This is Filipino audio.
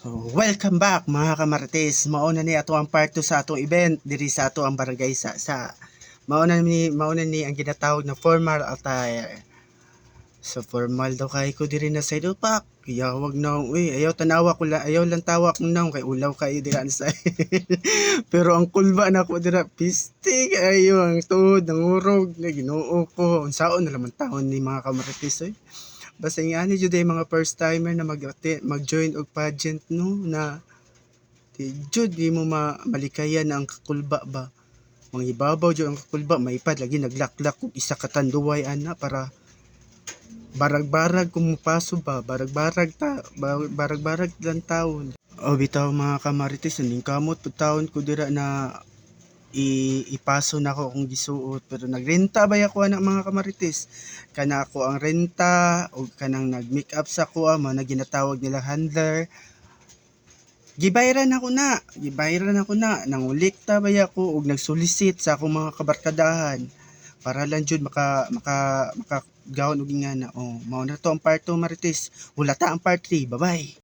Oh, welcome back mga kamarites. Mauna ni ato ang part 2 sa atong event diri sa ato ang barangay sa sa mauna ni mauna ni ang ginatawag na formal attire. So formal daw kay ko diri na side upak. Kaya wag na uy ayaw tanawa ko la ayaw lang tawa ko na kay ulaw kay dira sa Pero ang kulba na ko dira piste ayo ang tuhod ng na Ginoo ko. Unsaon na lamang taon ni mga kamarites oy. Basta nga ni jud ay mga first timer na mag mag-join og pageant no na di jud di mo ma malikayan ang kakulba ba. Mga ibabaw jud ang kakulba maipad lagi naglaklak og isa ka tanduway ana para barag-barag kung mupaso ba barag-barag ta ba- barag-barag lang taon. O bitaw mga kamarites ning kamot pud taon ko dira na i ipaso na ako akong gisuot. Pero nagrenta ba ako anak mga kamarites? Kana ako ang renta o kanang nag-make up sa ko mo na ginatawag nila handler. Gibayran ako na gibayran ako na. Nangulikta ba ako og nagsolicit sa akong mga kabarkadahan? Para lang jud maka maka maka gawon og ingana oh mao na to ang part 2 marites. Wala ta ang part 3 bye bye